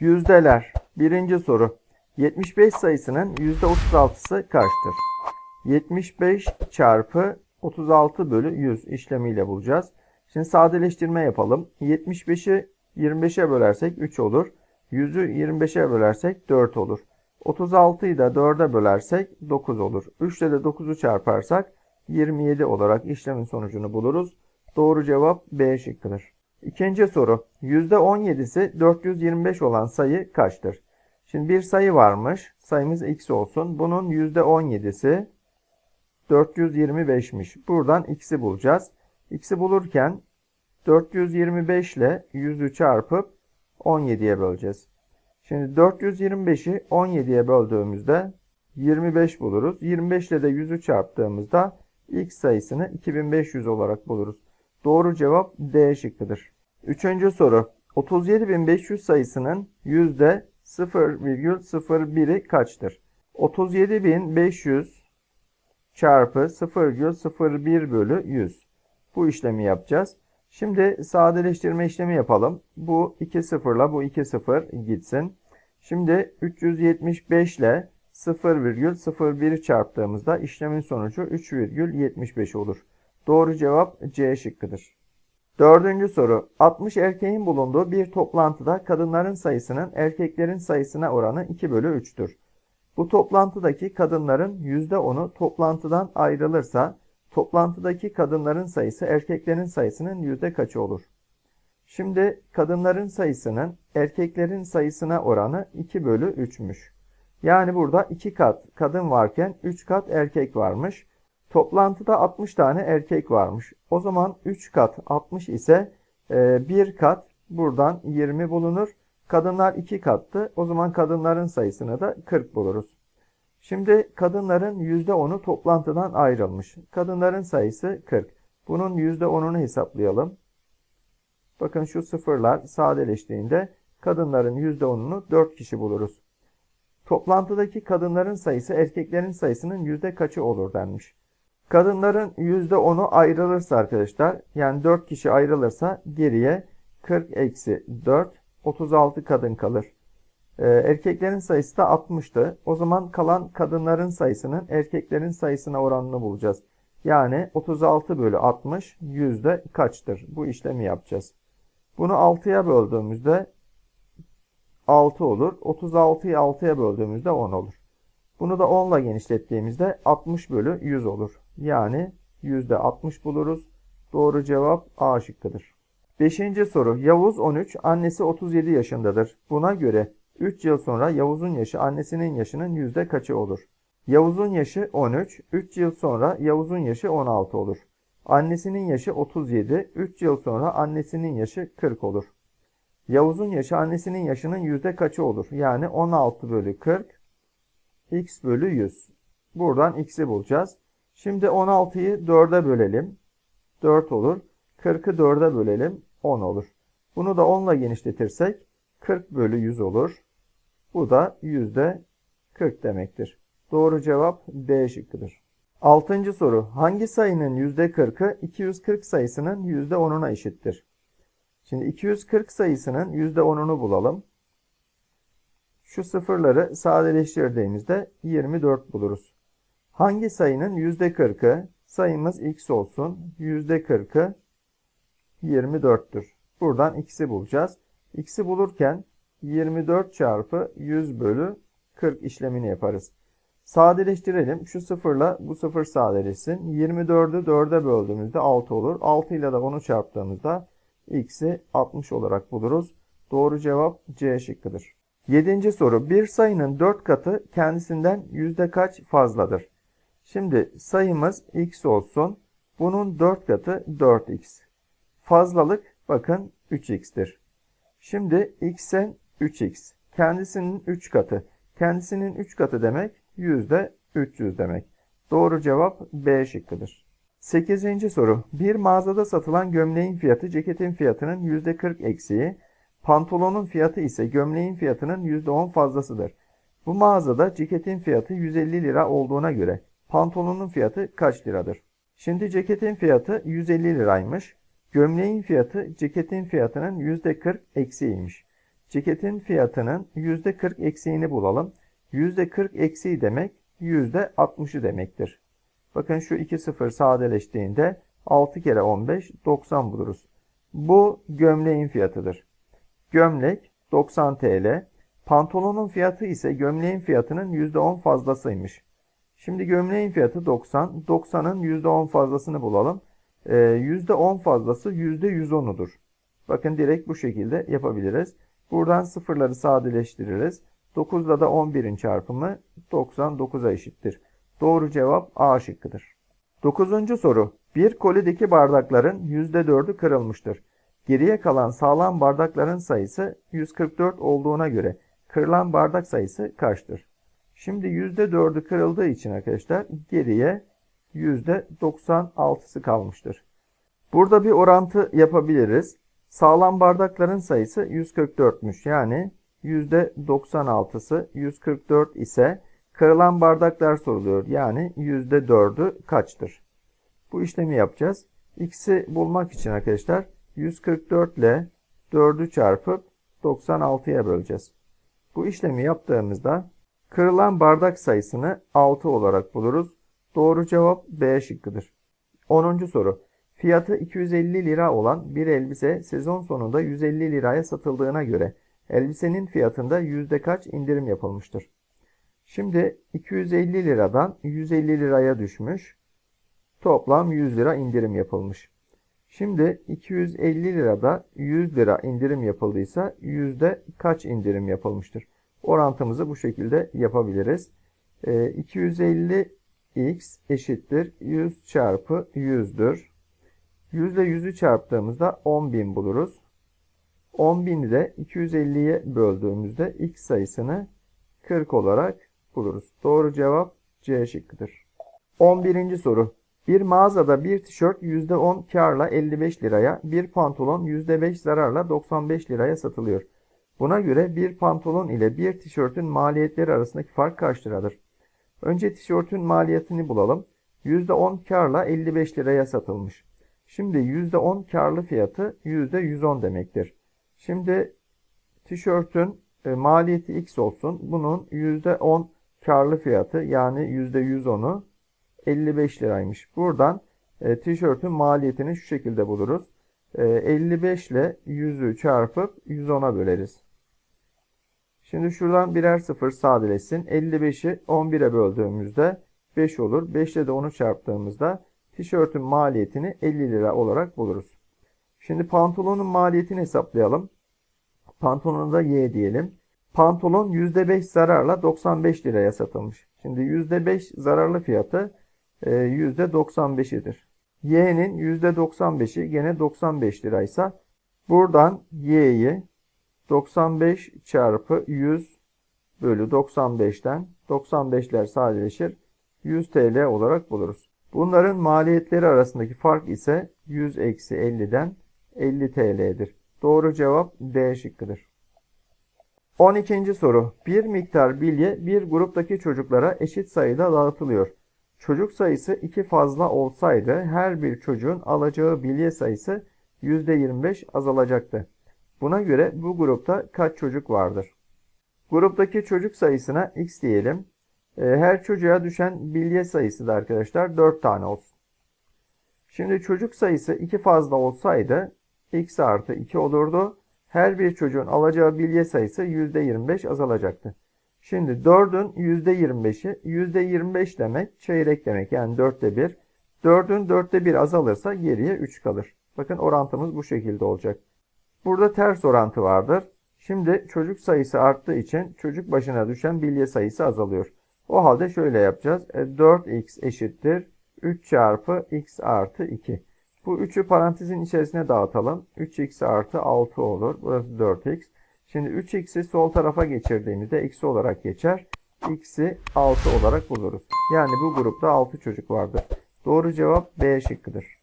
Yüzdeler. Birinci soru. 75 sayısının %36'sı kaçtır? 75 çarpı 36 bölü 100 işlemiyle bulacağız. Şimdi sadeleştirme yapalım. 75'i 25'e bölersek 3 olur. 100'ü 25'e bölersek 4 olur. 36'yı da 4'e bölersek 9 olur. 3 ile de 9'u çarparsak 27 olarak işlemin sonucunu buluruz. Doğru cevap B şıkkıdır. İkinci soru. %17'si 425 olan sayı kaçtır? Şimdi bir sayı varmış. Sayımız x olsun. Bunun %17'si 425'miş. Buradan x'i bulacağız. X'i bulurken 425 ile 100'ü çarpıp 17'ye böleceğiz. Şimdi 425'i 17'ye böldüğümüzde 25 buluruz. 25 ile de 100'ü çarptığımızda x sayısını 2500 olarak buluruz. Doğru cevap D şıkkıdır. Üçüncü soru. 37500 sayısının yüzde 0,01'i kaçtır? 37500 çarpı 0,01 bölü 100. Bu işlemi yapacağız. Şimdi sadeleştirme işlemi yapalım. Bu 2 sıfırla bu 2 sıfır gitsin. Şimdi 375 ile 0,01 çarptığımızda işlemin sonucu 3,75 olur. Doğru cevap C şıkkıdır. Dördüncü soru. 60 erkeğin bulunduğu bir toplantıda kadınların sayısının erkeklerin sayısına oranı 2 bölü 3'tür. Bu toplantıdaki kadınların %10'u toplantıdan ayrılırsa toplantıdaki kadınların sayısı erkeklerin sayısının yüzde kaçı olur? Şimdi kadınların sayısının erkeklerin sayısına oranı 2 bölü 3'müş. Yani burada 2 kat kadın varken 3 kat erkek varmış. Toplantıda 60 tane erkek varmış. O zaman 3 kat 60 ise 1 kat buradan 20 bulunur. Kadınlar 2 kattı. O zaman kadınların sayısını da 40 buluruz. Şimdi kadınların %10'u toplantıdan ayrılmış. Kadınların sayısı 40. Bunun %10'unu hesaplayalım. Bakın şu sıfırlar sadeleştiğinde kadınların %10'unu 4 kişi buluruz. Toplantıdaki kadınların sayısı erkeklerin sayısının yüzde kaçı olur denmiş. Kadınların %10'u ayrılırsa arkadaşlar yani 4 kişi ayrılırsa geriye 40 eksi 4 36 kadın kalır. Ee, erkeklerin sayısı da 60'tı. O zaman kalan kadınların sayısının erkeklerin sayısına oranını bulacağız. Yani 36 bölü 60 yüzde kaçtır? Bu işlemi yapacağız. Bunu 6'ya böldüğümüzde 6 olur. 36'yı 6'ya böldüğümüzde 10 olur. Bunu da 10 ile genişlettiğimizde 60 bölü 100 olur. Yani yüzde 60 buluruz. Doğru cevap A şıkkıdır. Beşinci soru. Yavuz 13, annesi 37 yaşındadır. Buna göre 3 yıl sonra Yavuz'un yaşı annesinin yaşının yüzde kaçı olur? Yavuz'un yaşı 13, 3 yıl sonra Yavuz'un yaşı 16 olur. Annesinin yaşı 37, 3 yıl sonra annesinin yaşı 40 olur. Yavuz'un yaşı annesinin yaşının yüzde kaçı olur? Yani 16 bölü 40, x bölü 100. Buradan x'i bulacağız. Şimdi 16'yı 4'e bölelim. 4 olur. 40'ı 4'e bölelim. 10 olur. Bunu da 10 ile genişletirsek 40 bölü 100 olur. Bu da yüzde 40 demektir. Doğru cevap D şıkkıdır. Altıncı soru. Hangi sayının yüzde 40'ı 240 sayısının yüzde 10'una eşittir? Şimdi 240 sayısının yüzde 10'unu bulalım. Şu sıfırları sadeleştirdiğimizde 24 buluruz. Hangi sayının yüzde 40'ı sayımız x olsun. Yüzde 40'ı 24'tür. Buradan x'i bulacağız. x'i bulurken 24 çarpı 100 bölü 40 işlemini yaparız. Sadeleştirelim. Şu sıfırla bu sıfır sadeleşsin. 24'ü 4'e böldüğümüzde 6 olur. 6 ile de 10'u çarptığımızda x'i 60 olarak buluruz. Doğru cevap C şıkkıdır. Yedinci soru. Bir sayının 4 katı kendisinden yüzde kaç fazladır? Şimdi sayımız x olsun. Bunun 4 katı 4x. Fazlalık bakın 3x'tir. Şimdi x'in 3x. Kendisinin 3 katı. Kendisinin 3 katı demek yüzde 300 demek. Doğru cevap B şıkkıdır. 8. soru. Bir mağazada satılan gömleğin fiyatı ceketin fiyatının %40 eksiği, pantolonun fiyatı ise gömleğin fiyatının %10 fazlasıdır. Bu mağazada ceketin fiyatı 150 lira olduğuna göre pantolonun fiyatı kaç liradır? Şimdi ceketin fiyatı 150 liraymış. Gömleğin fiyatı ceketin fiyatının %40 eksiğiymiş. Ceketin fiyatının %40 eksiğini bulalım. %40 eksiği demek %60'ı demektir. Bakın şu iki sıfır sadeleştiğinde 6 kere 15 90 buluruz. Bu gömleğin fiyatıdır. Gömlek 90 TL. Pantolonun fiyatı ise gömleğin fiyatının %10 fazlasıymış. Şimdi gömleğin fiyatı 90. 90'ın %10 fazlasını bulalım. Ee, %10 fazlası %110'udur. Bakın direkt bu şekilde yapabiliriz. Buradan sıfırları sadeleştiririz. 9 ile de 11'in çarpımı 99'a eşittir. Doğru cevap A şıkkıdır. 9. soru. Bir kolideki bardakların %4'ü kırılmıştır. Geriye kalan sağlam bardakların sayısı 144 olduğuna göre kırılan bardak sayısı kaçtır? Şimdi %4'ü kırıldığı için arkadaşlar geriye %96'sı kalmıştır. Burada bir orantı yapabiliriz. Sağlam bardakların sayısı 144'müş. Yani %96'sı 144 ise kırılan bardaklar soruluyor. Yani %4'ü kaçtır? Bu işlemi yapacağız. X'i bulmak için arkadaşlar 144 ile 4'ü çarpıp 96'ya böleceğiz. Bu işlemi yaptığımızda kırılan bardak sayısını 6 olarak buluruz. Doğru cevap B şıkkıdır. 10. soru. Fiyatı 250 lira olan bir elbise sezon sonunda 150 liraya satıldığına göre elbisenin fiyatında yüzde kaç indirim yapılmıştır? Şimdi 250 liradan 150 liraya düşmüş. Toplam 100 lira indirim yapılmış. Şimdi 250 lirada 100 lira indirim yapıldıysa yüzde kaç indirim yapılmıştır? Orantımızı bu şekilde yapabiliriz. Ee, 250 x eşittir 100 çarpı 100'dür. 100 ile 100'ü çarptığımızda 10.000 buluruz. 10.000'i de 250'ye böldüğümüzde x sayısını 40 olarak buluruz. Doğru cevap C şıkkıdır. 11. soru. Bir mağazada bir tişört %10 karla 55 liraya, bir pantolon %5 zararla 95 liraya satılıyor. Buna göre bir pantolon ile bir tişörtün maliyetleri arasındaki fark kaç liradır? Önce tişörtün maliyetini bulalım. %10 karla 55 liraya satılmış. Şimdi %10 karlı fiyatı %110 demektir. Şimdi tişörtün e, maliyeti X olsun. Bunun %10 karlı fiyatı yani %110'u 55 liraymış. Buradan e, tişörtün maliyetini şu şekilde buluruz. E, 55 ile 100'ü çarpıp 110'a böleriz. Şimdi şuradan birer sıfır sadeleşsin. 55'i 11'e böldüğümüzde 5 olur. 5 ile de 10'u çarptığımızda tişörtün maliyetini 50 lira olarak buluruz. Şimdi pantolonun maliyetini hesaplayalım. Pantolonu da Y diyelim. Pantolon %5 zararla 95 liraya satılmış. Şimdi %5 zararlı fiyatı %95'idir. Y'nin %95'i gene 95 liraysa buradan Y'yi 95 çarpı 100 bölü 95'ten 95'ler sadeleşir 100 TL olarak buluruz. Bunların maliyetleri arasındaki fark ise 100 eksi 50'den 50 TL'dir. Doğru cevap D şıkkıdır. 12. soru. Bir miktar bilye bir gruptaki çocuklara eşit sayıda dağıtılıyor. Çocuk sayısı 2 fazla olsaydı her bir çocuğun alacağı bilye sayısı %25 azalacaktı. Buna göre bu grupta kaç çocuk vardır? Gruptaki çocuk sayısına x diyelim. Ee, her çocuğa düşen bilye sayısı da arkadaşlar 4 tane olsun. Şimdi çocuk sayısı 2 fazla olsaydı x artı 2 olurdu. Her bir çocuğun alacağı bilye sayısı %25 azalacaktı. Şimdi 4'ün %25'i %25 demek çeyrek demek yani 4'te 1. 4'ün 4'te 1 azalırsa geriye 3 kalır. Bakın orantımız bu şekilde olacak. Burada ters orantı vardır. Şimdi çocuk sayısı arttığı için çocuk başına düşen bilye sayısı azalıyor. O halde şöyle yapacağız. 4x eşittir 3 çarpı x artı 2. Bu 3'ü parantezin içerisine dağıtalım. 3x artı 6 olur. Burası 4x. Şimdi 3x'i sol tarafa geçirdiğimizde eksi olarak geçer. x'i 6 olarak buluruz. Yani bu grupta 6 çocuk vardır. Doğru cevap B şıkkıdır.